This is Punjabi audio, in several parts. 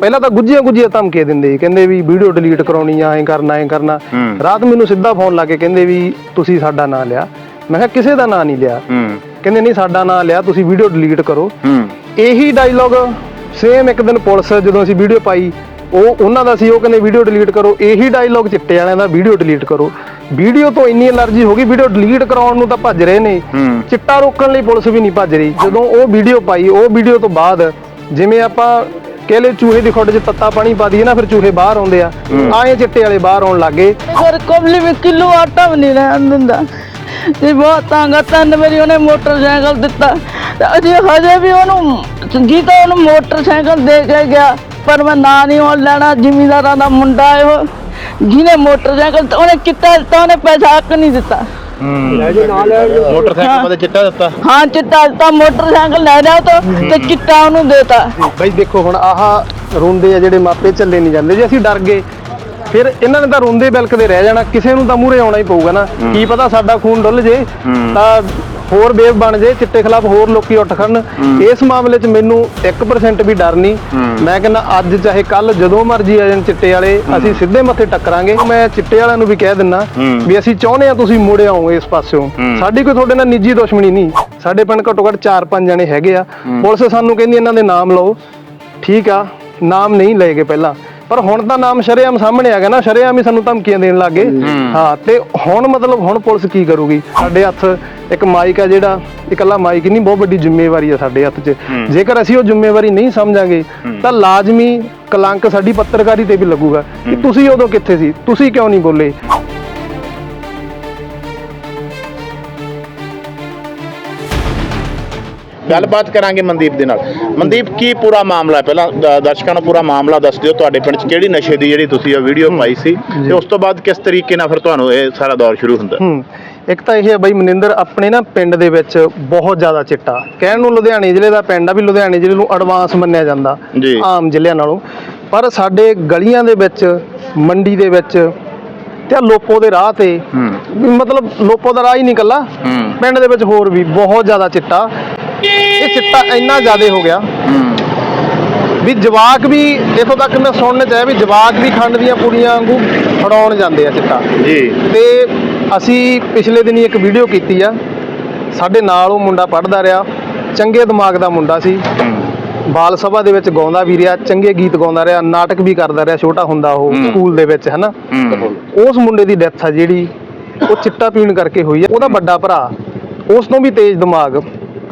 ਪਹਿਲਾਂ ਤਾਂ ਗੁੱਜੀਆਂ ਗੁੱਜੀਆਂ ਧਮਕੀਆਂ ਦਿੰਦੇ ਸੀ ਕਹਿੰਦੇ ਵੀ ਵੀਡੀਓ ਡਿਲੀਟ ਕਰਾਉਣੀ ਆ ਐਂ ਕਰਨਾ ਐਂ ਕਰਨਾ। ਰਾਤ ਮੈਨੂੰ ਸਿੱਧਾ ਫੋਨ ਲਾ ਕੇ ਕਹਿੰਦੇ ਵੀ ਤੁਸੀਂ ਸਾਡਾ ਨਾਂ ਲਿਆ। ਮੈਂ ਕਿਹਾ ਕਿਸੇ ਦਾ ਨਾਂ ਨਹੀਂ ਲਿਆ। ਕਹਿੰਦੇ ਨਹੀਂ ਸਾਡਾ ਨਾਂ ਲਿਆ ਤੁਸੀਂ ਵੀਡੀਓ ਡਿਲੀਟ ਕਰੋ। ਇਹੀ ਡਾਇਲੌਗ ਸੇਮ ਇੱਕ ਦਿਨ ਪੁਲਿਸ ਜਦੋਂ ਅਸੀਂ ਵੀਡੀਓ ਪਾਈ ਉਹ ਉਹਨਾਂ ਦਾ ਸੀ ਉਹ ਕਹਿੰਦੇ ਵੀਡੀਓ ਡਿਲੀਟ ਕਰੋ। ਇਹੀ ਡਾਇਲੌਗ ਚਿੱਟੇ ਵਾਲਿਆਂ ਦਾ ਵੀਡੀਓ ਡਿਲੀਟ ਕਰੋ। ਵੀਡੀਓ ਤੋਂ ਇੰਨੀ ਅਲਰਜੀ ਹੋ ਗਈ ਵੀਡੀਓ ਡਿਲੀਟ ਕਰਾਉਣ ਨੂੰ ਤਾਂ ਭੱਜ ਰਹੇ ਨੇ। ਚਿੱਟਾ ਰੋਕਣ ਲਈ ਪੁਲਿਸ ਵੀ ਨਹੀਂ ਭੱਜ ਰਹੀ। ਜਦੋਂ ਉਹ ਵੀਡੀਓ ਪਾਈ ਉਹ ਵੀਡੀਓ ਤੋਂ ਬਾਅਦ ਜਿਵੇਂ ਆਪਾਂ ਕਹਿ ਲਏ ਚੂਹੇ ਦੀ ਖੁੱਡ 'ਚ ਤੱਤਾ ਪਾਣੀ ਪਾ ਦਈਏ ਨਾ ਫਿਰ ਚੂਹੇ ਬਾਹਰ ਆਉਂਦੇ ਆ। ਆਏ ਚਿੱਟੇ ਵਾਲੇ ਬਾਹਰ ਆਉਣ ਲੱਗੇ ਘਰ ਕੋਬਲੀ ਵਿੱਚ ਕਿਲੋ ਆਟਾ ਵੀ ਨਹੀਂ ਰਹਿਣ ਦਿੰਦਾ। ਤੇ ਬਹੁਤ ਤੰਗ ਆ ਤਿੰਨ ਵਾਰੀ ਉਹਨੇ ਮੋਟਰਸਾਈਕਲ ਦਿੱਤਾ। ਤੇ ਅਜੇ ਹਜੇ ਵੀ ਉਹਨੂੰ ਜੀ ਤਾਂ ਉਹਨੂੰ ਮੋਟਰਸਾਈਕਲ ਦੇ ਕੇ ਗਿਆ ਪਰ ਮੈਂ ਨਾਂ ਨਹੀਂ ਉਹ ਲੈਣਾ ਜ਼ਿਮੀਂਦਾਰਾਂ ਦਾ ਮੁੰਡਾ ਹੈ ਉਹ। ਜਿਹਨੇ ਮੋਟਰਸਾਈਕਲ ਉਹਨੇ ਕਿੱਤਾ ਦਿੱਤਾ ਉਹਨੇ ਪੈਸਾ ਹੱਕ ਨਹੀਂ ਦਿੱਤਾ। ਮੋਟਰਸਾਈਕਲ ਚਿੱਟਾ ਦਿੱਤਾ। ਹਾਂ ਚਿੱਟਾ ਦਿੱਤਾ ਮੋਟਰਸਾਈਕਲ ਲੈ ਲਿਆ ਤਾਂ ਤੇ ਚਿੱਟਾ ਉਹਨੂੰ ਦੇਤਾ। ਬਈ ਦੇਖੋ ਹੁਣ ਆਹ ਰੋਂਦੇ ਆ ਜਿਹੜੇ ਮਾਪੇ ਚੱਲੇ ਨਹੀਂ ਜਾਂਦੇ। ਜੇ ਅਸੀਂ ਡਰ ਗਏ ਫਿਰ ਇਹਨਾਂ ਨੇ ਤਾਂ ਰੋਂਦੇ ਬਿਲਕਦੇ ਰਹਿ ਜਾਣਾ। ਕਿਸੇ ਨੂੰ ਤਾਂ ਮੂਹਰੇ ਆਉਣਾ ਹੀ ਪਊਗਾ ਨਾ। ਕੀ ਪਤਾ ਸਾਡਾ ਖੂਨ ਡੁੱਲ ਜੇ। ਤਾਂ ਹੋਰ ਬੇਵ ਬਣ ਜੇ ਚਿੱਟੇ ਖਿਲਾਫ ਹੋਰ ਲੋਕੀ ਉੱਠ ਖੜਨ। ਇਸ ਮਾਮਲੇ 'ਚ ਮੈਨੂੰ 1% ਵੀ ਡਰ ਨਹੀਂ। ਮੈਂ ਕਹਿੰਦਾ ਅੱਜ ਚਾਹੇ ਕੱਲ ਜਦੋਂ ਮਰਜ਼ੀ ਆ ਜਾਣ ਚਿੱਟੇ ਵਾਲੇ ਅਸੀਂ ਸਿੱਧੇ ਮੱਥੇ ਟੱਕਰਾਂਗੇ। ਮੈਂ ਚਿੱਟੇ ਵਾਲਿਆਂ ਨੂੰ ਵੀ ਕਹਿ ਦਿੰਨਾ ਵੀ ਅਸੀਂ ਚਾਹੁੰਦੇ ਆ ਤੁਸੀਂ ਮੁੜੇ ਆਓ ਇਸ ਪਾਸਿਓਂ। ਸਾਡੀ ਕੋਈ ਤੁਹਾਡੇ ਨਾਲ ਨਿੱਜੀ ਦੁਸ਼ਮਣੀ ਨਹੀਂ। ਸਾਡੇ ਪਿੰਡ ਘੱਟੋ ਘੱਟ 4-5 ਜਣੇ ਹੈਗੇ ਆ। ਪੁਲਿਸ ਸਾਨੂੰ ਕਹਿੰਦੀ ਇਹਨਾਂ ਦੇ ਨਾਮ ਲਓ। ਠੀਕ ਆ ਨਾਮ ਨਹੀਂ ਲਏਗੇ ਪਹਿਲਾਂ। ਪਰ ਹੁਣ ਤਾਂ ਨਾਮ ਸ਼ਰੇਆਮ ਸਾਹਮਣੇ ਆ ਗਿਆ ਨਾ ਸ਼ਰੇਆਮ ਹੀ ਸਾਨੂੰ ਧਮਕੀਆਂ ਦੇਣ ਲੱਗੇ ਹਾਂ। ਤੇ ਹੁਣ ਮਤਲਬ ਹੁਣ ਪੁਲਿਸ ਕੀ ਕਰੂਗੀ? ਸਾਡੇ ਹੱਥ ਇੱਕ ਮਾਈਕ ਆ ਜਿਹੜਾ ਇਕੱਲਾ ਮਾਈਕ ਨਹੀਂ ਬਹੁਤ ਵੱਡੀ ਜ਼ਿੰਮੇਵਾਰੀ ਆ ਸਾਡੇ ਹੱਥ 'ਚ। ਜੇਕਰ ਅਸੀਂ ਉਹ ਜ਼ਿੰਮੇਵਾਰੀ ਨਹੀਂ ਸਮਝਾਂਗੇ ਤਾਂ ਲਾਜ਼ਮੀ ਕਲੰਕ ਸਾਡੀ ਪੱਤਰਕਾਰੀ ਤੇ ਵੀ ਲੱਗੂਗਾ ਕਿ ਤੁਸੀਂ ਉਦੋਂ ਕਿੱਥੇ ਸੀ? ਤੁਸੀਂ ਕਿਉਂ ਨਹੀਂ ਬੋਲੇ? ਗੱਲਬਾਤ ਕਰਾਂਗੇ ਮਨਦੀਪ ਦੇ ਨਾਲ। ਮਨਦੀਪ ਕੀ ਪੂਰਾ ਮਾਮਲਾ ਹੈ? ਪਹਿਲਾਂ ਦ- ਦਰਸ਼ਕਾਂ ਨੂੰ ਪੂਰਾ ਮਾਮਲਾ ਦੱਸ ਦਿਓ ਤੁਹਾਡੇ ਪਿੰਡ 'ਚ ਕਿਹੜੀ ਨਸ਼ੇ ਦੀ ਜਿਹੜੀ ਤੁਸੀਂ ਇਹ ਵੀਡੀਓ ਪਾਈ ਸੀ ਤੇ ਉਸ ਤੋਂ ਬਾਅਦ ਕਿਸ ਤਰੀਕੇ ਨਾਲ ਫਿਰ ਤੁਹਾਨੂੰ ਇਹ ਸਾਰਾ ਦੌਰ ਸ਼ੁਰੂ ਹੁੰਦਾ? ਹੂੰ। ਇੱਕ ਤਾਂ ਇਹ ਹੈ ਬਈ ਮਨਿੰਦਰ ਆਪਣੇ ਨਾ ਪਿੰਡ ਦੇ ਵਿੱਚ ਬਹੁਤ ਜ਼ਿਆਦਾ ਚਿੱਟਾ। ਕਹਿਣ ਨੂੰ ਲੁਧਿਆਣੇ ਜ਼ਿਲ੍ਹੇ ਦਾ ਪਿੰਡ ਆ ਵੀ ਲੁਧਿਆਣੇ ਜ਼ਿਲ੍ਹੇ ਨੂੰ ਐਡਵਾਂਸ ਮੰਨਿਆ ਜਾਂਦਾ। ਜੀ। ਆਮ ਜ਼ਿਲ੍ਹਿਆਂ ਨਾਲੋਂ। ਪਰ ਸਾਡੇ ਗਲੀਆਂ ਦੇ ਵਿੱਚ ਮੰਡੀ ਦੇ ਵਿੱਚ ਤੇ ਆਹ ਲੋਪੋ ਦੇ ਰਾਹ ਤੇ ਹੂੰ। ਵੀ ਮਤਲਬ ਲੋਪੋ ਦਾ ਰਾਹ ਹੀ ਨਹੀਂ ਕੱਲਾ ਹੂੰ। ਪਿੰਡ ਦੇ ਵਿੱਚ ਹੋਰ ਵੀ ਬਹੁਤ ਜ਼ਿਆਦਾ ਚਿੱਟਾ। ਇਹ ਚਿੱਟਾ ਇੰਨਾ ਜ਼ਿਆਦਾ ਹੋ ਗਿਆ। ਵੀ ਜਵਾਕ ਵੀ ਇਥੋਂ ਤੱਕ ਮੈਂ ਸੁਣਨ ਚ ਆਇਆ ਵੀ ਜਵਾਕ ਵੀ ਖੰਡ ਦੀਆਂ ਪੁੜੀਆਂ ਵਾਂਗੂ ਫੜਾਉਣ ਜਾਂਦੇ ਆ ਚਿੱਟਾ। ਜੀ। ਤੇ ਅਸੀਂ ਪਿਛਲੇ ਦਿਨੀ ਇੱਕ ਵੀਡੀਓ ਕੀਤੀ ਆ। ਸਾਡੇ ਨਾਲ ਉਹ ਮੁੰਡਾ ਪੜਦਾ ਰਿਹਾ। ਚੰਗੇ ਦਿਮਾਗ ਦਾ ਮੁੰਡਾ ਸੀ। ਬਾਲ ਸਭਾ ਦੇ ਵਿੱਚ ਗਾਉਂਦਾ ਵੀ ਰਿਹਾ ਚੰਗੇ ਗੀਤ ਗਾਉਂਦਾ ਰਿਹਾ ਨਾਟਕ ਵੀ ਕਰਦਾ ਰਿਹਾ ਛੋਟਾ ਹੁੰਦਾ ਉਹ। ਸਕੂਲ ਦੇ ਵਿੱਚ ਹਨਾ? ਉਸ ਮੁੰਡੇ ਦੀ ਡੈਥ ਆ ਜਿਹੜੀ ਉਹ ਚਿੱਟਾ ਪੀਣ ਕਰਕੇ ਹੋਈ ਆ। ਉਹਦਾ ਵੱਡਾ ਭਰਾ ਉਸ ਤੋਂ ਵੀ ਤੇਜ਼ ਦਿਮਾਗ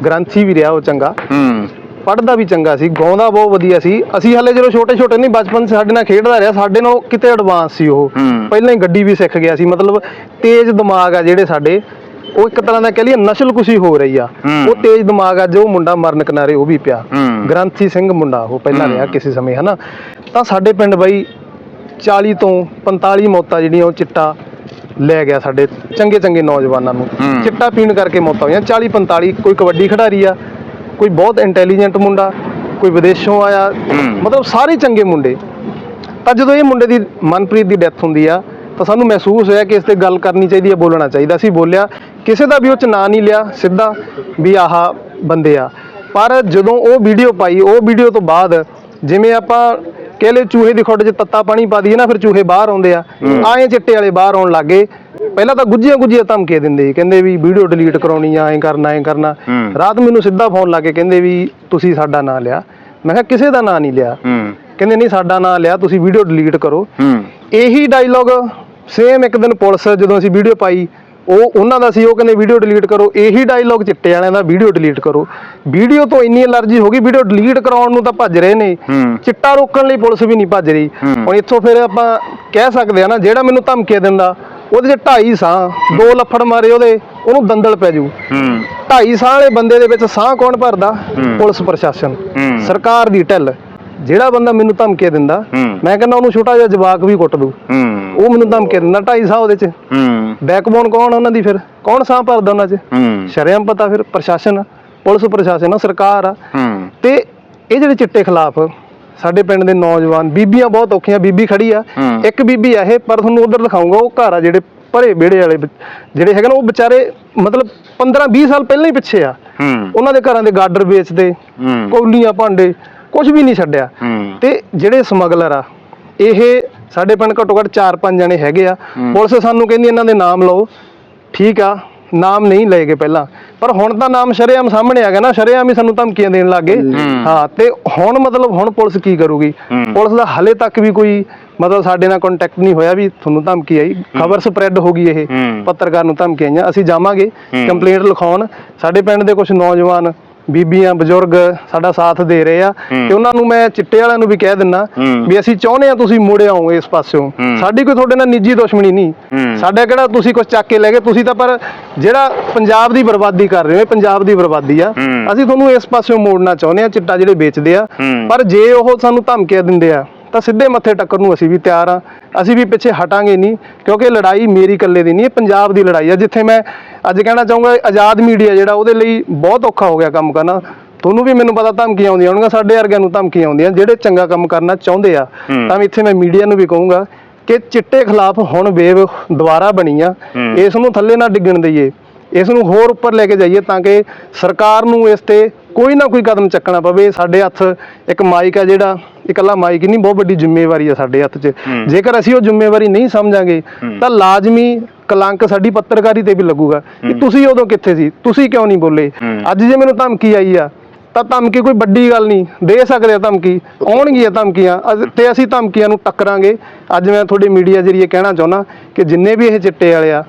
ਗ੍ਰੰਥੀ ਵੀ ਰਿਹਾ ਉਹ ਚੰਗਾ ਹੂੰ ਪੜ੍ਹਦਾ ਵੀ ਚੰਗਾ ਸੀ ਗਾਉਂਦਾ ਬਹੁਤ ਵਧੀਆ ਸੀ ਅਸੀਂ ਹਲੇ ਜਦੋਂ ਛੋਟੇ ਛੋਟੇ ਨਹੀਂ ਬਚਪਨ ਸਾਡੇ ਨਾਲ ਖੇਡਦਾ ਰਿਹਾ ਸਾਡੇ ਨਾਲ ਕਿਤੇ ਐਡਵਾਂਸ ਸੀ ਉਹ। ਪਹਿਲਾਂ ਹੀ ਗੱਡੀ ਵੀ ਸਿੱਖ ਗਿਆ ਸੀ ਮਤਲਬ ਤੇਜ਼ ਦਿਮਾਗ ਆ ਜਿਹੜੇ ਸਾਡੇ ਉਹ ਇੱਕ ਤਰ੍ਹਾਂ ਦਾ ਕਹਿ ਲਈਏ ਨਸਲਕੁਸ਼ੀ ਹੋ ਰਹੀ ਆ। ਉਹ ਤੇਜ਼ ਦਿਮਾਗ ਆ ਜੋ ਮੁੰਡਾ ਮਰਨ ਕਿਨਾਰੇ ਉਹ ਵੀ ਪਿਆ। ਗ੍ਰੰਥੀ ਸਿੰਘ ਮੁੰਡਾ ਉਹ ਪਹਿਲਾਂ। ਰਿਹਾ ਕਿਸੇ ਸਮੇਂ ਹਨਾ ਤਾਂ ਸਾਡੇ ਪਿੰਡ ਬਈ 40 ਤੋਂ 45 ਮੌਤਾਂ ਜਿਹੜੀਆਂ ਉਹ ਚਿੱਟਾ ਲੈ ਗਿਆ ਸਾਡੇ ਚੰਗੇ ਚੰਗੇ ਨੌਜਵਾਨਾਂ ਨੂੰ। ਚਿੱਟਾ ਪੀਣ ਕਰਕੇ ਮੌਤਾਂ ਹੋਈਆਂ। 40 45 ਕੋਈ ਕਬੱਡੀ ਖਿਡਾਰੀ ਆ ਕੋਈ ਬਹੁਤ ਇੰਟੈਲੀਜੈਂਟ ਮੁੰਡਾ ਕੋਈ ਵਿਦੇਸ਼ੋਂ ਆਇਆ। ਮਤਲਬ ਸਾਰੇ ਚੰਗੇ ਮੁੰਡੇ। ਤਾਂ ਜਦੋਂ ਇਹ ਮੁੰਡੇ ਦੀ ਮਨਪ੍ਰੀਤ ਦੀ ਡੈਥ ਹੁੰਦੀ ਆ ਤਾਂ ਸਾਨੂੰ ਮਹਿਸੂਸ ਹੋਇਆ ਕਿ ਇਸ ਤੇ ਗੱਲ ਕਰਨੀ ਚਾਹੀਦੀ ਹੈ ਬੋਲਣਾ ਚਾਹੀਦਾ ਸੀ। ਬੋਲਿਆ ਕਿਸੇ ਦਾ ਵੀ ਉਹ ਚ ਨਾਂ ਨਹੀਂ ਲਿਆ ਸਿੱਧਾ ਵੀ ਆਹ ਬੰਦੇ ਆ। ਪਰ ਜਦੋਂ ਉਹ ਵੀਡੀਓ ਪਾਈ ਉਹ ਵੀਡੀਓ ਤੋਂ ਬਾਅਦ ਜਿਵੇਂ ਆਪਾਂ ਕਹਿ ਲਏ ਚੂਹੇ ਦੀ ਖੁੱਡ 'ਚ ਤੱਤਾ ਪਾਣੀ ਪਾ ਦਈਏ ਨਾ ਫਿਰ ਚੂਹੇ ਬਾਹਰ ਆਉਂਦੇ ਆ। ਆਏ ਚਿੱਟੇ ਵਾਲੇ ਬਾਹਰ ਆਉਣ ਲੱਗੇ ਪਹਿਲਾਂ ਤਾਂ ਗੁੱਜੀਆਂ ਗੁੱਜੀਆਂ ਧਮਕੀਆਂ ਦਿੰਦੇ ਕਹਿੰਦੇ ਵੀ ਵੀਡੀਓ ਡਿਲੀਟ ਕਰਾਉਣੀ ਆ ਐਂ ਕਰਨਾ ਐਂ ਕਰਨਾ। ਰਾਤ ਮੈਨੂੰ ਸਿੱਧਾ ਫੋਨ ਲਾ ਕੇ ਕਹਿੰਦੇ ਵੀ ਤੁਸੀਂ ਸਾਡਾ ਨਾਂ ਲਿਆ। ਮੈਂ ਕਿਹਾ ਕਿਸੇ ਦਾ ਨਾਂ ਨਹੀਂ ਲਿਆ। ਕਹਿੰਦੇ ਨਹੀਂ ਸਾਡਾ ਨਾਂ ਲਿਆ ਤੁਸੀਂ ਵੀਡੀਓ ਡਿਲੀਟ ਕਰੋ। ਇਹੀ ਡਾਇਲੌਗ ਸੇਮ ਇੱਕ ਦਿਨ ਪੁਲਿਸ ਜਦੋਂ ਅਸੀਂ ਵੀਡੀਓ ਪਾਈ ਉਹ ਉਹਨਾਂ ਦਾ ਸੀ ਉਹ ਕਹਿੰਦੇ ਵੀਡੀਓ ਡਿਲੀਟ ਕਰੋ ਇਹੀ ਡਾਇਲੌਗ ਚਿੱਟੇ ਵਾਲਿਆਂ ਦਾ ਵੀਡੀਓ ਡਿਲੀਟ ਕਰੋ। ਵੀਡੀਓ ਤੋਂ ਇੰਨੀ ਅਲਰਜੀ ਹੋ ਗਈ ਵੀਡੀਓ ਡਿਲੀਟ ਕਰਾਉਣ ਨੂੰ ਤਾਂ ਭੱਜ ਰਹੇ ਨੇ। ਚਿੱਟਾ ਰੋਕਣ ਲਈ ਪੁਲਿਸ ਵੀ ਨਹੀਂ ਭੱਜ ਰਹੀ। ਹੁਣ ਇੱਥੋਂ ਫਿਰ ਆਪਾਂ ਕਹਿ ਸਕਦੇ ਆ ਨਾ ਜਿਹੜਾ ਮੈਨੂੰ ਧਮਕੀਆਂ ਦਿੰਦਾ ਉਹਦੇ 'ਚ ਢਾਈ ਸਾਹ ਦੋ ਲੱਫੜ ਮਾਰੇ ਉਹਦੇ ਉਹਨੂੰ ਦੰਦਲ ਪੈ ਜੂ। ਹੂੰ। ਢਾਈ ਸਾਹ ਵਾਲੇ ਬੰਦੇ ਦੇ ਵਿੱਚ ਸਾਹ ਕੌਣ ਭਰਦਾ। ਪੁਲਿਸ ਪ੍ਰਸ਼ਾਸਨ। ਸਰਕਾਰ ਦੀ ਢਿੱਲ। ਜਿਹੜਾ ਬੰਦਾ ਮੈਨੂੰ ਧਮਕੀਆਂ ਦਿੰਦਾ। ਮੈਂ ਕਹਿੰਦਾ ਉਹਨੂੰ ਛੋਟਾ ਜਿਹਾ ਜਵਾਕ ਵੀ ਕੁੱਟ ਦੂ। ਉਹ ਮੈਨੂੰ ਧਮਕੀ ਦਿੰਦਾ ਢਾਈ ਸਾਹ ਉਹਦੇ ਚ। ਬੈਕਬੋਨ ਕੌਣ ਉਹਨਾਂ ਦੀ ਫਿਰ? ਕੌਣ ਸਾਹ ਭਰਦਾ ਉਹਨਾਂ ਚ? ਸ਼ਰੇਆਮ ਪਤਾ ਫਿਰ ਪ੍ਰਸ਼ਾਸਨ ਪੁਲਿਸ ਪ੍ਰਸ਼ਾਸਨ ਆ ਸਰਕਾਰ ਆ। ਤੇ ਇਹ ਜਿਹੜੇ ਚਿੱਟੇ ਖਿਲਾਫ ਸਾਡੇ ਪਿੰਡ ਦੇ ਨੌਜਵਾਨ ਬੀਬੀਆਂ ਬਹੁਤ ਔਖੀਆਂ ਬੀਬੀ ਖੜੀ ਆ। ਇੱਕ ਬੀਬੀ ਆ ਇਹ ਪਰ ਤੁਹਾਨੂੰ ਉਧਰ ਦਿਖਾਉਂਗਾ ਉਹ ਘਰ ਆ ਜਿਹੜੇ ਭਰੇ ਵਿਹੜੇ ਵਾਲੇ ਜਿਹੜੇ ਹੈਗੇ ਨਾ ਉਹ ਵਿਚਾਰੇ ਮਤਲਬ 15 20 ਸਾਲ ਪਹਿਲਾਂ ਹੀ ਪਿੱਛੇ ਆ। ਉਹਨਾਂ ਦੇ ਘਰਾਂ ਦੇ ਗਾਡਰ ਵੇਚਦੇ ਕੌਲੀਆਂ ਭਾਂਡੇ ਕੁਝ ਵੀ ਨਹੀਂ ਛੱਡਿਆ। ਤੇ ਜਿਹੜੇ ਸਮਗਲਰ ਆ ਇਹ ਸਾਡੇ ਪਿੰਡ ਘੱਟੋ ਘੱਟ 4-5 ਜਣੇ ਹੈਗੇ ਆ। ਪੁਲਿਸ ਸਾਨੂੰ ਕਹਿੰਦੀ ਇਹਨਾਂ ਦੇ ਨਾਮ ਲਓ। ਠੀਕ ਆ ਨਾਮ ਨਹੀਂ ਲਏ ਗਏ ਪਹਿਲਾਂ। ਪਰ ਹੁਣ ਤਾਂ ਨਾਮ ਸ਼ਰੇਆਮ ਸਾਹਮਣੇ ਆ ਗਿਆ ਨਾ ਸ਼ਰੇਆਮ ਹੀ ਸਾਨੂੰ ਧਮਕੀਆਂ ਦੇਣ ਲੱਗੇ ਹਾਂ। ਤੇ ਹੁਣ ਮਤਲਬ ਹੁਣ ਪੁਲਿਸ ਕੀ ਕਰੂਗੀ। ਪੁਲਿਸ ਦਾ ਹਲੇ ਤੱਕ ਵੀ ਕੋਈ ਮਤਲਬ ਸਾਡੇ ਨਾਲ ਕੰਟੈਕਟ ਨਹੀਂ ਹੋਇਆ ਵੀ ਤੁਹਾਨੂੰ ਧਮਕੀ ਆਈ। ਖਬਰ ਸਪਰੈਡ ਹੋ ਗਈ ਇਹ। ਪੱਤਰਕਾਰ ਨੂੰ ਧਮਕੀ ਆਈਆਂ। ਅਸੀਂ ਜਾਵਾਂਗੇ। ਕੰਪਲੇਂਟ ਲਿਖਾਉਣ। ਸਾਡੇ ਪਿੰਡ ਦੇ ਕੁਝ ਨੌਜਵਾਨ ਬੀਬੀਆਂ ਬਜ਼ੁਰਗ ਸਾਡਾ ਸਾਥ ਦੇ ਰਹੇ ਆ। ਤੇ ਉਹਨਾਂ ਨੂੰ ਮੈਂ ਚਿੱਟੇ ਵਾਲਿਆਂ ਨੂੰ ਵੀ ਕਹਿ ਦਿੰਨਾ। ਵੀ ਅਸੀਂ ਚਾਹੁੰਦੇ ਆ ਤੁਸੀਂ ਮੁੜ ਆਓ ਇਸ ਪਾਸਿਓਂ। ਸਾਡੀ ਕੋਈ ਤੁਹਾਡੇ ਨਾਲ ਨਿੱਜੀ ਦੁਸ਼ਮਣੀ ਨਹੀਂ। ਸਾਡਾ ਕਿਹੜਾ ਤੁਸੀਂ ਕੁਝ ਚੱਕ ਕੇ ਲੈ ਗਏ ਤੁਸੀਂ ਤਾਂ ਪਰ ਜਿਹੜਾ ਪੰਜਾਬ ਦੀ ਬਰਬਾਦੀ ਕਰ ਰਹੇ ਹੋ ਇਹ ਪੰਜਾਬ ਦੀ ਬਰਬਾਦੀ ਆ। ਅਸੀਂ ਤੁਹਾਨੂੰ ਇਸ ਪਾਸਿਓਂ ਮੋੜਨਾ ਚਾਹੁੰਦੇ ਆ ਚਿੱਟਾ ਜਿਹੜੇ ਵੇਚਦੇ ਆ। ਪਰ ਜੇ ਉਹ ਸਾਨੂੰ ਧਮਕੀਆਂ ਦਿੰਦੇ ਆ ਤਾਂ ਸਿੱਧੇ ਮੱਥੇ ਟੱਕਰ ਨੂੰ ਅਸੀਂ ਵੀ ਤਿਆਰ ਆ ਅਸੀਂ ਵੀ ਪਿੱਛੇ ਹਟਾਂਗੇ ਨਹੀਂ ਕਿਉਂਕਿ ਲੜਾਈ ਮੇਰੀ ਇਕੱਲੇ ਦੀ ਨਹੀਂ ਇਹ ਪੰਜਾਬ ਦੀ ਲੜਾਈ ਆ ਜਿੱਥੇ ਮੈਂ ਅੱਜ ਕਹਿਣਾ ਚਾਹੂੰਗਾ ਆਜ਼ਾਦ ਮੀਡੀਆ ਜਿਹੜਾ ਉਹਦੇ ਲਈ ਬਹੁਤ ਔਖਾ ਹੋ ਗਿਆ ਕੰਮ ਕਰਨਾ ਤੁਹਾਨੂੰ ਵੀ ਮੈਨੂੰ ਪਤਾ ਧਮਕੀਆਂ ਆਉਂਦੀਆਂ ਹੋਣਗੀਆਂ ਸਾਡੇ ਵਰਗਿਆਂ ਨੂੰ ਧਮਕੀਆਂ ਆਉਂਦੀਆਂ ਜਿਹੜੇ ਚੰਗਾ ਕੰਮ ਕਰਨਾ ਚਾਹੁੰਦੇ ਆ। ਤਾਂ ਇੱਥੇ ਮੈਂ ਮੀਡੀਆ ਨੂੰ ਵੀ ਕਹੂੰਗਾ ਕਿ ਚਿੱਟੇ ਖਿਲਾਫ ਹੁਣ ਵੇਵ ਦੁਬਾਰਾ ਬਣੀ ਆ। ਇਸ ਨੂੰ ਥੱਲੇ ਨਾ ਡਿੱਗਣ ਦਈਏ ਇਸ ਨੂੰ ਹੋਰ ਉੱਪਰ ਲੈ ਕੇ ਜਾਈਏ ਤਾਂ ਕਿ ਸਰਕਾਰ ਨੂੰ ਇਸ ਤੇ ਕੋਈ ਨਾ ਕੋਈ ਕਦਮ ਚੱਕਣਾ ਪਵੇ ਸਾਡੇ ਹੱਥ ਇੱਕ ਮਾਈਕ ਆ ਜਿਹੜਾ ਇਕੱਲਾ ਮਾਈਕ ਨਹੀਂ ਬਹੁਤ ਵੱਡੀ ਜ਼ਿੰਮੇਵਾਰੀ ਆ ਸਾਡੇ ਹੱਥ 'ਚ। ਜੇਕਰ ਅਸੀਂ ਉਹ ਜ਼ਿੰਮੇਵਾਰੀ ਨਹੀਂ ਸਮਝਾਂਗੇ। ਤਾਂ ਲਾਜ਼ਮੀ ਕਲੰਕ ਸਾਡੀ ਪੱਤਰਕਾਰੀ ਤੇ ਵੀ ਲੱਗੂਗਾ ਕਿ ਤੁਸੀਂ ਉਦੋਂ ਕਿੱਥੇ ਸੀ ਤੁਸੀਂ ਕਿਉਂ ਨਹੀਂ ਬੋਲੇ। ਅੱਜ ਜੇ ਮੈਨੂੰ ਧਮਕੀ ਆਈ ਆ ਤਾਂ ਧਮਕੀ ਕੋਈ ਵੱਡੀ ਗੱਲ ਨਹੀਂ ਦੇ ਸਕਦੇ ਆ ਧਮਕੀ ਆਉਣਗੀਆਂ ਧਮਕੀਆਂ ਤੇ ਅਸੀਂ ਧਮਕੀਆਂ ਨੂੰ ਟੱਕਰਾਂਗੇ ਅੱਜ ਮੈਂ ਤੁਹਾਡੇ ਮੀਡੀਆ ਜਰੀਏ ਕਹਿਣਾ ਚਾਹੁੰਦਾ ਕਿ ਜਿੰਨੇ ਵੀ ਇਹ ਚਿੱਟੇ ਵਾਲੇ ਆ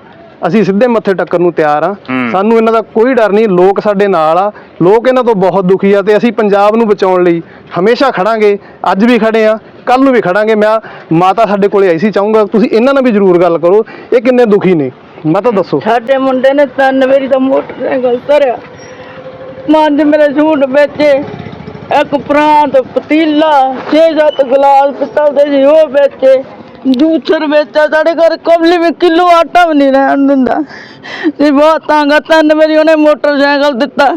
ਅਸੀਂ ਸਿੱਧੇ ਮੱਥੇ ਟੱਕਰ ਨੂੰ ਤਿਆਰ ਆ। ਹੂੰ। ਸਾਨੂੰ ਇਹਨਾਂ ਦਾ ਕੋਈ ਡਰ ਨਹੀਂ ਲੋਕ ਸਾਡੇ ਨਾਲ ਆ। ਲੋਕ ਇਹਨਾਂ ਤੋਂ ਬਹੁਤ ਦੁਖੀ ਆ ਤੇ ਅਸੀਂ ਪੰਜਾਬ ਨੂੰ ਬਚਾਉਣ ਲਈ ਹਮੇਸ਼ਾ ਖੜਾਂਗੇ। ਅੱਜ ਵੀ ਖੜੇ ਆ ਕੱਲ ਨੂੰ ਵੀ ਖੜਾਂਗੇ। ਮੈਂ ਮਾਤਾ ਸਾਡੇ ਕੋਲੇ ਆਈ ਸੀ ਚਾਹੂੰਗਾ ਤੁਸੀਂ ਇਹਨਾਂ ਨਾਲ ਵੀ ਜ਼ਰੂਰ ਗੱਲ ਕਰੋ ਇਹ ਕਿੰਨੇ ਦੁਖੀ ਨੇ। ਮਾਤਾ ਦੱਸੋ। ਸਾਡੇ ਮੁੰਡੇ ਨੇ ਤਿੰਨ ਵਾਰੀ ਤਾਂ ਮੋਟਰਸਾਈਕਲ ਧਰਿਆ। ਪੰਜ ਮੇਰੇ ਸੂਟ ਵੇਚੇ ਇੱਕ ਪ੍ਰਾਂਤ ਪਤੀਲਾ ਛੇ ਸੱਤ ਗਲਾਸ ਪਿੱਤਲ ਦੇ ਸੀ ਉਹ ਵੇਚੇ। ਜੂਸਰ ਵੇਚਿਆ ਸਾਡੇ ਘਰ ਕਮਲੀ ਵੀ ਕਿਲੋ ਆਟਾ ਵੀ ਨਹੀਂ ਰਹਿਣ ਦਿੰਦਾ। ਤੇ ਬਹੁਤ ਤੰਗ ਆ ਤਿੰਨ ਵਾਰੀ ਉਹਨੇ ਮੋਟਰਸਾਈਕਲ ਦਿੱਤਾ।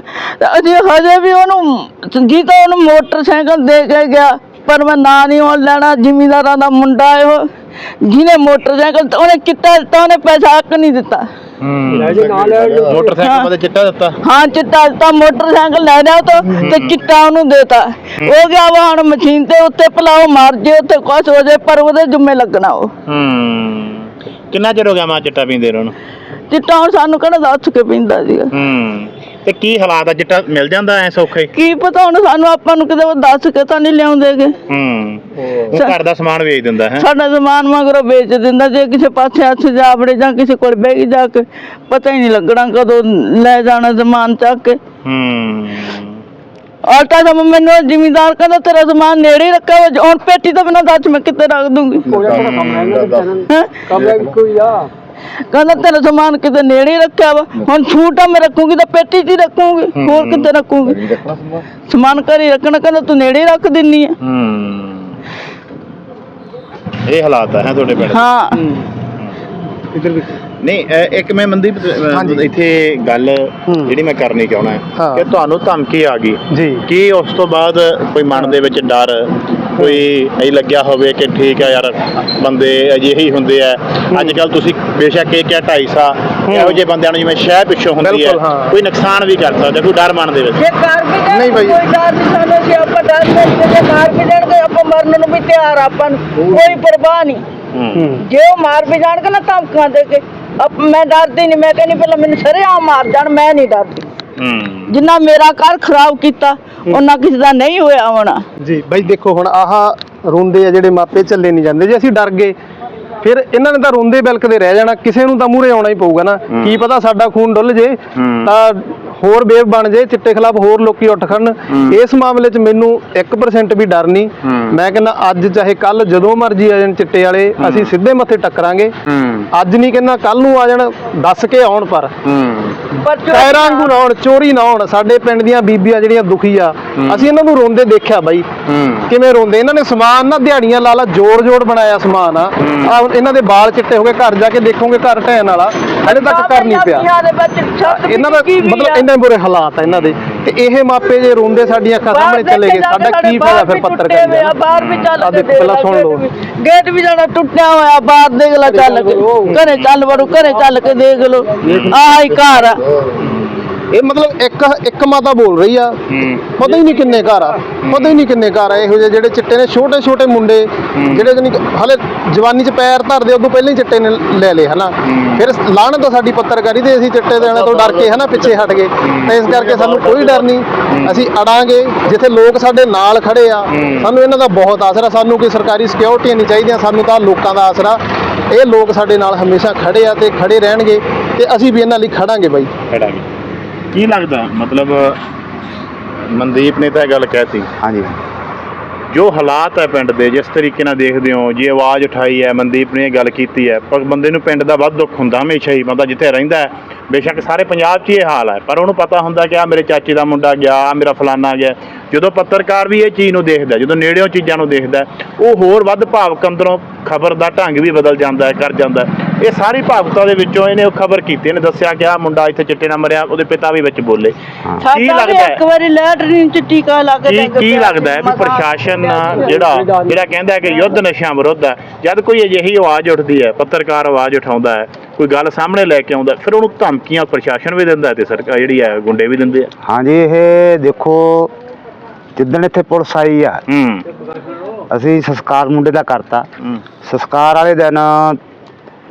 ਤੇ ਅਜੇ ਹਜੇ ਵੀ ਉਹਨੂੰ, ਜੀ ਤਾਂ ਉਹਨੂੰ ਮੋਟਰਸਾਈਕਲ ਦੇ ਕੇ ਗਿਆ, ਪਰ ਮੈਂ ਨਾ ਨਹੀਂ ਉਹ ਲੈਣਾ, ਜ਼ਿਮੀਂਦਾਰਾਂ ਦਾ ਮੁੰਡਾ ਹੈ ਉਹ। ਜਿਹਨੇ ਮੋਟਰਸਾਈਕਲ ਉਹਨੇ ਕਿੱਤਾ ਦਿੱਤਾ ਉਹਨੇ ਪੈਸਾ ਹੱਕ ਨਹੀਂ ਦਿੱਤਾ। ਮੋਟਰਸਾਈਕਲ ਚਿੱਟਾ ਦਿੱਤਾ। ਹਾਂ ਚਿੱਟਾ ਦਿੱਤਾ ਮੋਟਰਸਾਈਕਲ ਲੈ ਲਿਆ ਤਾਂ ਤੇ ਚਿੱਟਾ ਉਹਨੂੰ ਦੇਤਾ। ਉਹ ਗਿਆ ਵਾ ਹੁਣ ਮਸ਼ੀਨ ਤੇ ਉੱਤੇ ਭਲਾਓ ਮਰ ਜੇ ਉੱਤੇ ਕੁਛ ਹੋ ਜੇ ਪਰ ਉਹਦੇ ਜੁੰਮੇ ਲੱਗਣਾ ਉਹ। ਹੂੰ। ਕਿੰਨਾ ਚਿਰ ਹੋ ਗਿਆ ਮਾਂ ਚਿੱਟਾ ਪੀਂਦੇ ਨੂੰ? ਚਿੱਟਾ ਹੁਣ ਸਾਨੂੰ ਕਿਹੜਾ ਦੱਸ ਕੇ ਪੀਂਦਾ ਸੀਗਾ। ਹੂੰ। ਤੇ ਕੀ ਹਾਲਾਤ ਆ? ਚਿੱਟਾ ਮਿਲ ਜਾਂਦਾ ਐ ਸੌਖਾ? ਹੀ ਕੀ ਪਤਾ ਹੁਣ ਸਾਨੂੰ ਆਪਾਂ ਨੂੰ ਕਿਤੇ ਉਹ ਦੱਸ ਕੇ ਤਾਂ ਨਹੀਂ ਲਿਆਉਂਦੇਗੇ। ਹੂੰ। ਉਹ ਘਰ ਦਾ ਸਮਾਨ ਵੇਚ ਦਿੰਦਾ ਹੈ? ਸਾਡਾ ਜ਼ਮਾਨ ਮਗਰੋਂ ਵੇਚ ਦਿੰਦਾ ਜੇ ਕਿਸੇ ਪਾਸੇ ਹੱਥ ਜਾਵੜੇ ਜਾਂ ਕਿਸੇ ਕੋਲ ਬਹਿ ਗਈ ਜਾ ਕੇ ਪਤਾ ਹੀ ਨਹੀਂ ਲੱਗਣਾ ਕਦੋਂ ਲੈ ਜਾਣਾ ਜ਼ਮਾਨ ਚੱਕ ਕੇ। ਹੂੰ। ਆਲਟਾ ਦਾ ਮੈਨੂੰ ਜ਼ਿਮੀਂਦਾਰ ਕਹਿੰਦਾ ਤੇਰਾ ਜ਼ਮਾਨ ਨੇੜੇ ਰੱਖਿਆ ਹੋਇਆ, ਹੁਣ ਪੇਟੀ ਤੋਂ ਬਿਨਾਂ ਦੱਸ ਮੈਂ ਕਿੱਥੇ ਰੱਖ ਦੂੰਗੀ। ਹੈਂ? ਕਹਿੰਦਾ ਤੇਰਾ ਸਮਾਨ ਕਿਤੇ ਨੇੜੇ ਹੀ ਰੱਖਿਆ ਵਾ। ਹੁਣ ਛੂਟਾ ਮੈਂ ਰੱਖੂੰਗੀ ਤਾਂ ਪੇਟੀ 'ਚ ਹੀ ਰੱਖੂੰਗੀ। ਹੋਰ ਕਿੱਥੇ ਰੱਖੂੰਗੀ? ਸਮਾਨ। ਘਰੇ ਰੱਖਣਾ ਕਹਿੰਦਾ ਤੂੰ ਨੇੜੇ ਹੀ ਰੱਖ ਦਿੰਨੀ ਆ। ਹੂੰ। ਇਹ ਹਾਲਾਤ ਆ ਹੈ ਤੁਹਾਡੇ ਪਿੰਡ ਦੇ। ਹਾਂ। ਨਹੀਂ ਅ, ਇੱਕ ਮੈਂ ਮਨਦੀਪ ਹਾਂਜੀ। ਇੱਥੇ ਗੱਲ ਹੂੰ। ਜਿਹੜੀ ਮੈਂ ਕਰਨੀ ਚਾਹਣਾ ਹਾਂ। ਕਿ ਤੁਹਾਨੂੰ ਧਮਕੀ ਆ ਗਈ। ਜੀ। ਕੀ ਉਸ ਤੋਂ ਬਾਅਦ ਕੋਈ ਮਨ ਦੇ ਵਿੱਚ ਡਰ ਕੋਈ ਇਹ ਲੱਗਿਆ ਹੋਵੇ ਕਿ ਠੀਕ ਹੈ ਯਾਰ ਬੰਦੇ ਅਜਿਹੇ ਹੀ ਹੁੰਦੇ ਆ। ਅੱਜ ਕੱਲ ਤੁਸੀਂ ਬੇਸ਼ੱਕ ਇਹ ਕਿਹਾ ਢਾਈ ਸਾ ਇਹੋ ਜਿਹੇ ਬੰਦਿਆਂ ਨੂੰ ਜਿਵੇਂ ਸ਼ਹਿ ਪਿੱਛੋਂ ਹੁੰਦੀ ਹੈ। ਕੋਈ ਨੁਕਸਾਨ ਵੀ ਕਰ ਸਕਦਾ ਕੋਈ ਡਰ ਮਨ ਦੇ ਵਿੱਚ। ਜੇ ਕਰ ਵੀ ਦੇਣ ਨਹੀਂ ਬਾਈ। ਕੋਈ ਡਰ ਨਹੀਂ ਸਾਨੂੰ ਜੇ ਆਪਾਂ ਡਰ ਨਹੀਂ ਜੇ ਮਾਰ ਵੀ ਦੇਣਗੇ ਆਪਾਂ ਮਰਨ ਨੂੰ ਵੀ ਤਿਆਰ ਆ ਆਪਾਂ ਨੂੰ ਕੋਈ ਪਰਵਾਹ ਨਹੀਂ। ਜੇ ਉਹ ਮਾਰ ਵੀ ਜਾਣਗੇ ਨਾ ਧਮਕੀਆਂ ਦੇ ਕੇ ਮੈਂ ਡਰਦੀ ਨਹੀਂ ਮੈਂ ਕਹਿੰਦੀ ਪਹਿਲਾਂ ਮੈਨੂੰ ਸਰਿਆ ਮਾਰ ਜਾਣ ਮੈਂ ਨਹੀਂ ਡਰਦੀ। ਜਿੰਨਾ ਮੇਰਾ ਘਰ ਖਰਾਬ ਕੀਤਾ ਉਹਨਾਂ ਕਿਸੇ ਦਾ ਨਹੀਂ ਹੋਇਆ ਹੋਣਾ ਜੀ ਬਾਈ ਦੇਖੋ ਹੁਣ ਆਹ ਰੋਂਦੇ ਆ ਜਿਹੜੇ ਮਾਪੇ ਚੱਲੇ ਨਹੀਂ ਜਾਂਦੇ। ਜੇ ਅਸੀਂ ਡਰ ਗਏ ਫਿਰ ਇਹਨਾਂ ਨੇ ਤਾਂ ਰੋਂਦੇ ਬਿਲਕਦੇ ਰਹਿ ਜਾਣਾ। ਕਿਸੇ ਨੂੰ ਤਾਂ ਮੂਹਰੇ ਆਉਣਾ ਹੀ ਪਊਗਾ ਨਾ। ਕੀ ਪਤਾ ਸਾਡਾ ਖੂਨ ਡੁੱਲ ਜੇ। ਤਾਂ ਹੋਰ ਬੇਵ ਬਣ ਜੇ ਚਿੱਟੇ ਖਿਲਾਫ ਹੋਰ ਲੋਕੀ ਉੱਠ ਖੜਨ। ਇਸ ਮਾਮਲੇ 'ਚ ਮੈਨੂੰ 1% ਵੀ ਡਰ ਨਹੀਂ। ਮੈਂ ਕਹਿੰਦਾ ਅੱਜ ਚਾਹੇ ਕੱਲ ਜਦੋਂ ਮਰਜ਼ੀ ਆ ਜਾਣ ਚਿੱਟੇ ਵਾਲੇ ਅਸੀਂ ਸਿੱਧੇ ਮੱਥੇ ਟੱਕਰਾਂਗੇ। ਅੱਜ ਨਹੀਂ ਕਹਿੰਦਾ ਕੱਲ ਨੂੰ ਆ ਜਾਣ ਦੱਸ ਕੇ ਆਉਣ ਪਰ। ਪਰ ਨੂੰ ਨਾ ਆਉਣ ਚੋਰੀ ਨਾ ਆਉਣ ਸਾਡੇ ਪਿੰਡ ਦੀਆਂ ਬੀਬੀਆਂ ਜਿਹੜੀਆਂ ਦੁਖੀ ਆ। ਅਸੀਂ ਇਹਨਾਂ ਨੂੰ ਰੋਂਦੇ ਦੇਖਿਆ ਬਾਈ। ਕਿਵੇਂ ਰੋਂਦੇ? ਇਹਨਾਂ ਨੇ ਸਮਾਨ ਨਾ ਦਿਹਾੜੀਆਂ ਲਾ ਲਾ ਜੋੜ ਜੋੜ ਬਣਾਇਆ ਸਮਾਨ ਆ। ਇਹਨਾਂ ਦੇ ਵਾਲ ਚਿੱਟੇ ਹੋ ਗਏ ਘਰ ਜਾ ਕੇ ਦੇਖੋਗੇ ਘਰ ਢਹਿਣ ਵਾਲਾ ਹਲੇ ਤੱਕ ਘਰ ਨਹੀਂ ਪਿਆ। ਇਹਨਾਂ ਦਾ ਮਤਲਬ ਇੰਨੇ ਬੁਰੇ ਹਾਲਾਤ ਆ ਇਹਨਾਂ ਦੇ। ਤੇ ਇਹ ਮਾਪੇ ਜੇ ਰੋਂਦੇ ਸਾਡੀਆਂ ਅੱਖਾਂ ਸਾਹਮਣੇ ਚਲੇ ਗਏ ਸਾਡਾ ਕੀ ਫਾਇਦਾ ਫਿਰ ਪੱਤਰ ਕਰਨ ਦਾ ਬਾਹਰ ਵੀ ਚੱਲ ਆ ਦੇਖੋ ਪਹਿਲਾਂ ਸੁਣ ਲਓ। ਗੇਟ ਵੀ- ਗੇਟ ਵੀ ਜਾਣਾ ਟੁੱਟਿਆ ਹੋਇਆ ਬਾਹਰ ਦੇਖ ਲੈ ਚੱਲ ਕੇ। ਘਰੇ ਚੱਲ ਵੜੂ ਘਰੇ ਚੱਲ ਕੇ ਦੇਖ ਲਓ। ਆਹ ਹੀ ਘਰ ਆ। ਇਹ ਮਤਲਬ ਇੱਕ ਇੱਕ ਮਾਤਾ ਬੋਲ ਰਹੀ ਆ। ਪਤਾ ਹੀ ਨਹੀਂ ਕਿੰਨੇ ਘਰ ਆ। ਪਤਾ ਹੀ ਨਹੀਂ ਕਿੰਨੇ ਘਰ ਆ। ਇਹੋ ਜਿਹੇ ਜਿਹੜੇ ਚਿੱਟੇ ਨੇ ਛੋਟੇ ਛੋਟੇ ਮੁੰਡੇ ਜਿਹੜੇ ਕਿ ਹਲੇ ਜਵਾਨੀ 'ਚ ਪੈਰ ਧਰਦੇ ਉਦੋਂ ਪਹਿਲਾਂ ਹੀ ਚਿੱਟੇ ਨੇ ਲੈ ਲਏ ਹਨਾ। ਫਿਰ ਲਾਹਣਤ ਤਾਂ ਸਾਡੀ ਪੱਤਰਕਾਰੀ ਤੇ ਅਸੀਂ ਚਿੱਟੇ ਦੇਣੇ ਤੋਂ ਡਰ ਕੇ ਹਨਾ ਪਿੱਛੇ ਹਟ ਗਏ। ਤਾਂ ਇਸ ਕਰਕੇ ਸਾਨੂੰ ਕੋਈ ਡਰ ਨਹੀਂ। ਅਸੀਂ ਅੜਾਂਗੇ ਜਿੱਥੇ ਲੋਕ ਸਾਡੇ ਨਾਲ ਖੜੇ ਆ। ਸਾਨੂੰ ਇਹਨਾਂ ਦਾ ਬਹੁਤ ਆਸਰਾ ਸਾਨੂੰ ਕੋਈ ਸਰਕਾਰੀ ਸਿਕਿਉਰਿਟੀਆਂ ਨਹੀਂ ਚਾਹੀਦੀਆਂ ਸਾਨੂੰ ਤਾਂ ਲੋਕਾਂ ਦਾ ਆਸਰਾ। ਇਹ ਲੋਕ ਸਾਡੇ ਨਾਲ ਹਮੇਸ਼ਾ ਖੜੇ ਆ ਤੇ ਖੜੇ ਰਹਿਣਗੇ ਤੇ ਅਸੀਂ ਵੀ ਇਹਨਾਂ ਲਈ ਖੜਾਂਗੇ ਬਾਈ। ਖੜਾਂਗੇ। ਕੀ ਲੱਗਦਾ? ਮਤਲਬ ਮਨਦੀਪ ਨੇ ਤਾਂ ਇਹ ਗੱਲ ਕਹਿਤੀ। ਹਾਂਜੀ। ਜੋ ਹਾਲਾਤ ਹੈ ਪਿੰਡ ਦੇ ਜਿਸ ਤਰੀਕੇ ਨਾਲ ਦੇਖਦੇ ਹੋ ਜੇ ਆਵਾਜ਼ ਉਠਾਈ ਹੈ ਮਨਦੀਪ ਨੇ ਇਹ ਗੱਲ ਕੀਤੀ ਹੈ ਪਰ ਬੰਦੇ ਨੂੰ ਪਿੰਡ ਦਾ ਵੱਧ ਦੁੱਖ ਹੁੰਦਾ ਹਮੇਸ਼ਾ ਹੀ ਬੰਦਾ ਜਿੱਥੇ ਰਹਿੰਦਾ ਹੈ ਬੇਸ਼ੱਕ ਸਾਰੇ ਪੰਜਾਬ 'ਚ ਇਹ ਹਾਲ ਹੈ ਪਰ ਉਹਨੂੰ ਪਤਾ ਹੁੰਦਾ ਕਿ ਆ ਮੇਰੇ ਚਾਚੇ ਦਾ ਮੁੰਡਾ ਗਿਆ ਆ ਮੇਰਾ ਫਲਾਨਾ ਗਿਆ। ਜਦੋਂ ਪੱਤਰਕਾਰ ਵੀ ਇਹ ਚੀਜ਼ ਨੂੰ ਦੇਖਦਾ ਜਦੋਂ ਨੇੜਿਓਂ ਚੀਜ਼ਾਂ ਨੂੰ ਦੇਖਦਾ ਉਹ ਹੋਰ ਵੱਧ ਭਾਵਕ ਅੰਦਰੋਂ ਖਬਰ ਦਾ ਢੰਗ ਵੀ ਬਦਲ ਜਾਂਦਾ ਹੈ ਕਰ ਜਾਂਦਾ ਹੈ। ਇਹ ਸਾਰੀ ਭਾਵੁਕਤਾ ਦੇ ਵਿੱਚੋਂ ਇਹਨੇ ਉਹ ਖਬਰ ਕੀਤੀ ਇਹਨੇ ਦੱਸਿਆ ਕਿ ਆ ਮੁੰਡਾ ਇੱਥੇ ਚਿੱਟੇ ਨਾਲ ਮਰਿਆ ਉਹਦੇ ਪਿਤਾ ਵੀ ਵਿੱਚ ਬੋਲੇ। ਕੀ ਲੱਗਦਾ ਹੈ ਇੱਕ ਵਾਰੀ ਲੈਟਰੀਨ ਚ ਟੀਕਾ ਲੱਗ ਕੀ ਜਾਂਦਾ ਕੀ ਲੱਗਦਾ ਹੈ ਵੀ ਪ੍ਰਸ਼ਾਸਨ ਜਿਹੜਾ ਜਿਹੜਾ ਕਹਿੰਦਾ ਹੈ ਕਿ ਯੁੱਧ ਨਸ਼ਿਆਂ ਵਿਰੁੱਧ ਹੈ ਜਦ ਕੋਈ ਅਜਿਹੀ ਆਵਾਜ਼ ਉੱਠਦੀ ਹੈ ਪੱਤਰਕਾਰ ਆਵਾਜ਼ ਉਠਾਉਂਦਾ ਹੈ ਕੋਈ ਗੱਲ ਸਾਹਮਣੇ ਲੈ ਕੇ ਆਉਂਦਾ ਫਿਰ ਉਹਨੂੰ ਧਮਕੀਆਂ ਪ੍ਰਸ਼ਾਸਨ ਵੀ ਦਿੰਦਾ ਤੇ ਸਰਕਾਰ ਜਿਹੜੀ ਹੈ ਗੁੰਡੇ ਵੀ ਦਿੰਦੇ ਆ। ਹਾਂਜੀ ਇਹ ਦੇਖੋ ਜਿੱਦਣ ਇੱਥੇ ਪੁਲਿਸ ਆਈ ਆ ਹੂੰ। ਅਸੀਂ ਸੰਸਕਾਰ ਮੁੰਡੇ ਦਾ ਕਰਤਾ। ਹੂੰ। ਸੰਸਕਾਰ ਵਾਲੇ ਦਿਨ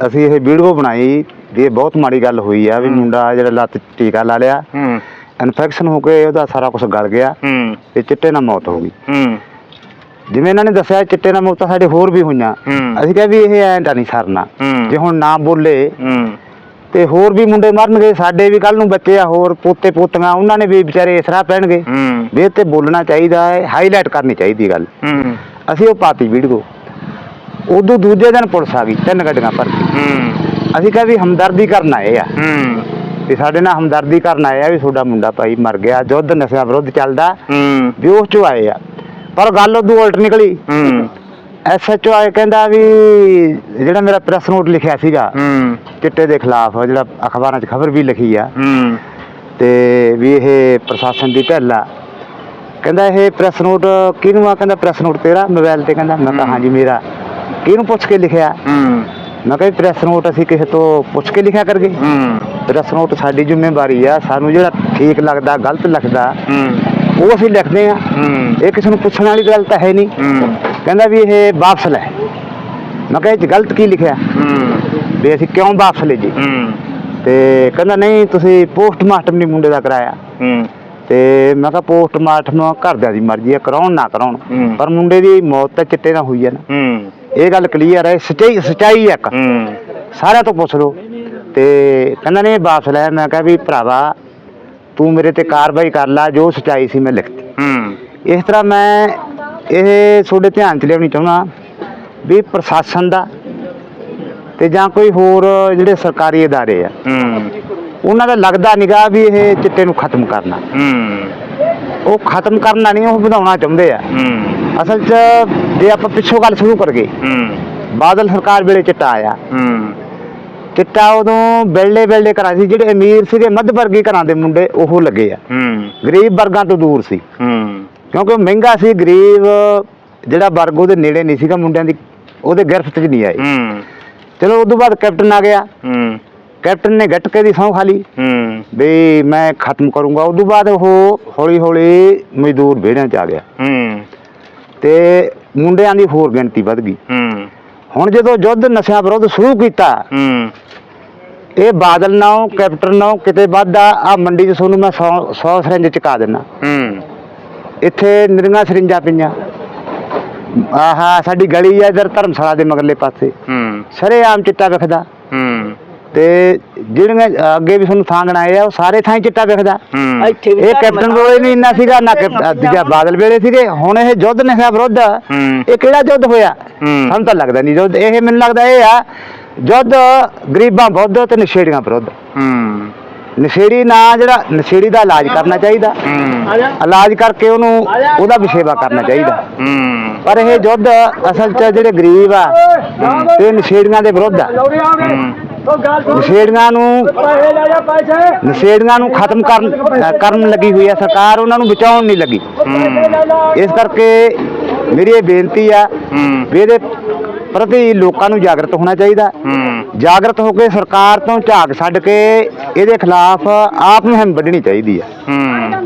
ਅਸੀਂ ਇਹ ਵੀਡੀਓ ਬਣਾਈ ਵੀ ਇਹ ਬਹੁਤ ਮਾੜੀ ਗੱਲ ਹੋਈ ਆ ਵੀ ਮੁੰਡਾ ਜਿਹੜਾ ਲੱਤ 'ਚ ਟੀਕਾ ਲਾ ਲਿਆ। ਹੂੰ। ਇਨਫੈਕਸ਼ਨ ਹੋ ਕੇ ਉਹਦਾ ਸਾਰਾ ਕੁਝ ਗਲ ਗਿਆ ਹੂੰ। ਤੇ ਚਿੱਟੇ ਨਾਲ ਮੌਤ ਹੋ ਗਈ। ਹੂੰ। ਜਿਵੇਂ ਇਹਨਾਂ ਨੇ ਦੱਸਿਆ ਚਿੱਟੇ ਨਾਲ ਮੌਤਾਂ ਸਾਡੇ ਹੋਰ ਵੀ ਹੋਈਆਂ। ਹੂੰ। ਅਸੀਂ ਕਿਹਾ ਵੀ ਇਹ ਐਂ ਤਾਂ ਨਹੀਂ ਸਰਨਾ। ਹੂੰ। ਜੇ ਹੁਣ ਨਾ ਬੋਲੇ ਹੂੰ। ਤੇ ਹੋਰ ਵੀ ਮੁੰਡੇ ਮਰਨਗੇ ਸਾਡੇ ਵੀ ਕੱਲ ਨੂੰ ਬੱਚੇ ਆ ਹੋਰ ਪੋਤੇ ਪੋਤੀਆਂ ਉਹਨਾਂ ਨੇ ਵੀ ਵਿਚਾਰੇ ਇਸ ਤਰ੍ਹਾਂ ਪੈਣਗੇ। ਹੂੰ। ਵੀ ਇਹ ਤੇ ਬੋਲਣਾ ਚਾਹੀਦਾ ਹੈ ਹਾਈਲਾਈਟ ਕਰਨੀ ਚਾਹੀਦੀ ਗੱਲ। ਹੂੰ। ਅਸੀਂ ਉਹ ਪਾਤੀ ਵੀਡੀਓ। ਉਦੋਂ ਦੂਜੇ ਦਿਨ ਪੁਲਿਸ ਆ ਗਈ ਤਿੰਨ ਗੱਡੀਆਂ ਭਰ ਕੇ ਹੂੰ। ਅਸੀਂ ਕਿਹਾ ਵੀ ਹਮਦਰਦੀ ਕਰਨ ਆਏ ਆ। ਹੂੰ। ਵੀ ਸਾਡੇ ਨਾਲ ਹਮਦਰਦੀ ਕਰਨ ਆਏ ਆ ਵੀ ਤੁਹਾਡਾ ਮੁੰਡਾ ਭਾਈ ਮਰ ਗਿਆ ਯੁੱਧ ਨਸ਼ਿਆਂ ਵਿਰੁੱਧ ਚੱਲਦਾ ਹੂੰ। ਵੀ ਉਸ ਚੋਂ ਆਏ ਆ। ਪਰ ਗੱਲ ਉਦੋਂ ਉਲਟ ਨਿਕਲੀ। ਹੂੰ। ਐਸਐਚਓ ਆਏ ਕਹਿੰਦਾ ਵੀ ਜਿਹੜਾ ਮੇਰਾ ਪ੍ਰੈਸ ਨੋਟ ਲਿਖਿਆ ਸੀਗਾ ਹੂੰ। ਚਿੱਟੇ ਦੇ ਖਿਲਾਫ ਜਿਹੜਾ ਅਖਬਾਰਾਂ 'ਚ ਖਬਰ ਵੀ ਲਿਖੀ ਆ। ਹੂੰ। ਤੇ ਵੀ ਇਹ ਪ੍ਰਸ਼ਾਸਨ ਦੀ ਢਿੱਲ ਆ। ਕਹਿੰਦਾ ਇਹ ਪ੍ਰੈਸ ਨੋਟ ਕਿਹਨੂੰ ਆ? ਕਹਿੰਦਾ ਪ੍ਰੈਸ ਨੋਟ ਤੇਰਾ ਮੋਬਾਈਲ ਤੇ ਕਹਿੰਦਾ ਮੈਂ ਕਿਹਾ ਹਾਂਜੀ ਮੇਰਾ। ਕਿਹਨੂੰ ਪੁੱਛ ਕੇ ਲਿਖਿਆ? ਹੂੰ। ਮੈਂ ਕਿਹਾ ਪ੍ਰੈਸ ਨੋਟ ਅਸੀਂ ਕਿਸੇ ਤੋਂ ਪੁੱਛ ਕੇ ਲਿਖਿਆ ਕਰਗੇ। ਹੂੰ। ਪ੍ਰੈਸ ਨੋਟ ਸਾਡੀ ਜ਼ਿੰਮੇਵਾਰੀ ਆ ਸਾਨੂੰ ਜਿਹੜਾ ਠੀਕ ਲੱਗਦਾ ਗਲਤ ਲੱਗਦਾ ਹੂੰ। ਉਹ ਅਸੀਂ ਲਿਖਦੇ ਆ। ਹੂੰ। ਇਹ ਕਿਸੇ ਨੂੰ ਪੁੱਛਣ ਵਾਲੀ ਗੱਲ ਤਾਂ ਹੈ ਨਹੀਂ। ਹੂੰ। ਕਹਿੰਦਾ ਵੀ ਇਹ ਵਾਪਸ ਲੈ। ਮੈਂ ਕਿਹਾ ਇਹ 'ਚ ਗਲਤ ਕੀ ਲਿਖਿਆ? ਹੂੰ। ਵੀ ਅਸੀਂ ਕਿਉਂ ਵਾਪਸ ਲੈ ਜੀ? ਹੂੰ। ਤੇ ਕਹਿੰਦਾ ਨਹੀਂ ਤੁਸੀਂ ਪੋਸਟਮਾਰਟਮ ਨਹੀਂ ਮੁੰਡੇ ਦਾ ਕਰਾਇਆ। ਹੂੰ। ਤੇ ਮੈਂ ਕਿਹਾ ਪੋਸਟਮਾਰਟਮ ਘਰਦਿਆਂ ਦੀ ਮਰਜ਼ੀ ਹੈ ਕਰਾਉਣ ਨਾ ਕਰਾਉਣ। ਹੂੰ। ਪਰ ਮੁੰਡੇ ਦੀ ਮੌਤ ਤਾਂ ਚਿੱਟੇ ਨਾਲ ਹੋਈ ਹੈ ਨਾ। ਹੂੰ। ਇਹ ਗੱਲ ਕਲੀਅਰ ਹੈ ਸੱਚਾਈ ਸੱਚਾਈ ਹੈ ਇੱਕ। ਹੂੰ। ਸਾਰਿਆਂ ਤੋਂ ਪੁੱਛ ਲਓ। ਤੇ ਕਹਿੰਦਾ ਨੇ ਵਾਪਸ ਲੈ ਮੈਂ ਕਿਹਾ ਵੀ ਭਰਾਵਾ ਤੂੰ ਮੇਰੇ ਤੇ ਕਾਰਵਾਈ ਕਰ ਲੈ ਜੋ ਸੱਚਾਈ ਸੀ ਮੈਂ ਲਿਖਤੀ। ਹੂੰ। ਇਸ ਤਰ੍ਹਾਂ ਮੈਂ ਇਹ ਤੁਹਾਡੇ ਧਿਆਨ 'ਚ ਲਿਆਉਣੀ ਚਾਹੁੰਦਾ ਵੀ ਪ੍ਰਸ਼ਾਸਨ ਦਾ ਤੇ ਜਾਂ ਕੋਈ ਹੋਰ ਜਿਹੜੇ ਸਰਕਾਰੀ ਅਦਾਰੇ ਆ ਹੂੰ। ਉਹਨਾਂ ਦਾ ਲੱਗਦਾ ਨਿਗਾ ਵੀ ਇਹ ਚਿੱਟੇ ਨੂੰ ਖਤਮ ਕਰਨਾ ਹੂੰ। ਉਹ ਖਤਮ ਕਰਨਾ ਨਹੀਂ ਉਹ ਵਧਾਉਣਾ ਚਾਹੁੰਦੇ ਆ। ਹੂੰ। ਅਸਲ 'ਚ ਜੇ ਆਪਾਂ ਪਿੱਛੋਂ ਗੱਲ ਸ਼ੁਰੂ ਕਰੀਏ ਹੂੰ। ਬਾਦਲ ਸਰਕਾਰ ਵੇਲੇ ਚਿੱਟਾ ਆਇਆ। ਹੂੰ। ਚਿੱਟਾ ਉਦੋਂ ਬੇਲੇ ਬੇਲੇ ਘਰਾਂ ਸੀ ਜਿਹੜੇ ਅਮੀਰ ਸੀਗੇ ਮੱਧ ਵਰਗੀ ਘਰਾਂ ਦੇ ਮੁੰਡੇ ਉਹ ਲੱਗੇ ਆ। ਹੂੰ। ਗਰੀਬ ਵਰਗਾਂ ਤੋਂ ਦੂਰ ਸੀ। ਹੂੰ। ਕਿਉਂਕਿ ਉਹ ਮਹਿੰਗਾ ਸੀ ਗਰੀਬ ਜਿਹੜਾ ਵਰਗ ਉਹਦੇ ਨੇੜੇ ਨਹੀਂ ਸੀਗਾ ਮੁੰਡਿਆਂ ਦੀ ਉਹਦੇ ਗਿਰਫਤ 'ਚ ਨਹੀਂ ਆਏ। ਹੂੰ। ਚਲੋ ਤੋਂ ਬਾਅਦ ਕੈਪਟਨ ਆ ਗਿਆ। ਹੂੰ। ਕੈਪਟਨ ਨੇ ਗੱਟਕੇ ਦੀ ਸਹੁੰ ਖਾਲੀ ਹੂੰ। ਵੀ ਮੈਂ ਖਤਮ ਕਰੂੰਗਾ। ਤੋਂ ਬਾਅਦ ਉਹ ਹੌਲੀ ਹੌਲੀ ਮਜ਼ਦੂਰ ਵਿਹੜਿਆਂ 'ਚ ਆ ਗਿਆ। ਹੂੰ। ਤੇ ਮੁੰਡਿਆਂ ਦੀ ਹੋਰ ਗਿਣਤੀ ਵੱਧ ਗਈ। ਹੂੰ। ਹੁਣ ਜਦੋਂ ਯੁੱਧ ਨਸ਼ਿਆਂ ਵਿਰੁੱਧ ਸ਼ੁਰੂ ਕੀਤਾ ਹੂੰ। ਇਹ ਬਾਦਲ ਨਾਲੋਂ ਕੈਪਟਨ ਨਾਲੋਂ ਕਿਤੇ ਵੱਧ ਆ ਆ ਮੰਡੀ 'ਚ ਤੁਹਾਨੂੰ ਮੈਂ 100 100 ਸਿਰੰਜ ਚੁਕਾ ਦਿੰਨਾ ਹੂੰ। ਇੱਥੇ ਨਿਰੀਆਂ ਸਰਿੰਜਾਂ ਪਈਆਂ। ਆਹਾ ਸਾਡੀ ਗਲੀ ਆ ਇਧਰ ਧਰਮਸ਼ਾਲਾ ਦੇ ਮਗਰਲੇ ਪਾਸੇ। ਹੂੰ। ਸਰੇਆਮ ਚਿੱਟਾ ਵਿਖਦਾ। ਹੂੰ। ਤੇ ਜਿਹੜੀਆਂ ਅੱਗੇ ਵੀ ਤੁਹਾਨੂੰ ਥਾਂ ਗਣਾਏ ਆ ਉਹ ਸਾਰੇ ਥਾਂ ਹੀ ਚਿੱਟਾ ਵਿਖਦਾ। ਹੂੰ। ਇੱਥੇ ਵੀ ਇਹ ਧਰਮ ਕੈਪਟਨ ਵੇਲੇ ਨਹੀਂ ਇੰਨਾ ਸੀਗਾ ਨਾ ਕੈਪ- ਦੂਜਾ ਬਾਦਲ ਵੇਲੇ ਸੀਗੇ ਹੁਣ ਇਹ ਯੁੱਧ ਨਸ਼ਾ ਵਿਰੁੱਧ। ਹੂੰ। ਇਹ ਕਿਹੜਾ ਯੁੱਧ ਹੋਇਆ? ਹੂੰ। ਸਾਨੂੰ ਤਾਂ ਲੱਗਦਾ ਨਹੀਂ ਯੁੱਧ। ਇਹ ਮੈਨੂੰ ਲੱਗਦਾ ਇਹ ਆ ਯੁੱਧ ਗਰੀਬਾਂ ਵਿਰੁੱਧ ਤੇ ਨਸ਼ੇੜੀਆਂ ਵਿਰੁੱਧ। ਹੂੰ। ਨਸ਼ੇੜੀ ਨਾ ਜਿਹੜਾ ਨਸ਼ੇੜੀ ਦਾ ਇਲਾਜ ਕਰਨਾ ਚਾਹੀਦਾ। ਹੂੰ। ਇਲਾਜ ਕਰਕੇ ਉਹਨੂੰ ਉਹਦਾ ਵੀ ਸੇਵਾ ਕਰਨਾ ਚਾਹੀਦਾ। ਹੂੰ। ਪਰ ਇਹ ਯੁੱਧ ਅਸਲ 'ਚ ਜਿਹੜੇ ਗਰੀਬ ਆ ਤੇ ਨਸ਼ੇੜੀਆਂ ਦੇ ਵਿਰੁੱਧ ਆ। ਹੂੰ। ਨਸ਼ੇੜੀਆਂ ਨੂੰ ਨਸ਼ੇੜੀਆਂ ਨੂੰ ਖਤਮ ਕਰਨ ਕਰਨ ਲੱਗੀ ਹੋਈ ਆ ਸਰਕਾਰ ਉਹਨਾਂ ਨੂੰ ਬਚਾਉਣ ਨਹੀਂ ਲੱਗੀ। ਇਸ ਕਰਕੇ ਮੇਰੀ ਇਹ ਬੇਨਤੀ ਆ ਹੂੰ। ਵੀ ਇਹਦੇ ਪ੍ਰਤੀ ਲੋਕਾਂ ਨੂੰ ਜਾਗਰਤ ਹੋਣਾ ਚਾਹੀਦਾ। ਹੂੰ। ਜਾਗਰਤ ਹੋ ਕੇ ਸਰਕਾਰ ਤੋਂ ਝਾਕ ਛੱਡ ਕੇ ਇਹਦੇ ਖਿਲਾਫ ਆਪ ਮੁਹਿੰਮ ਵੱਢਣੀ ਚਾਹੀਦੀ ਹੈ। ਹੂੰ।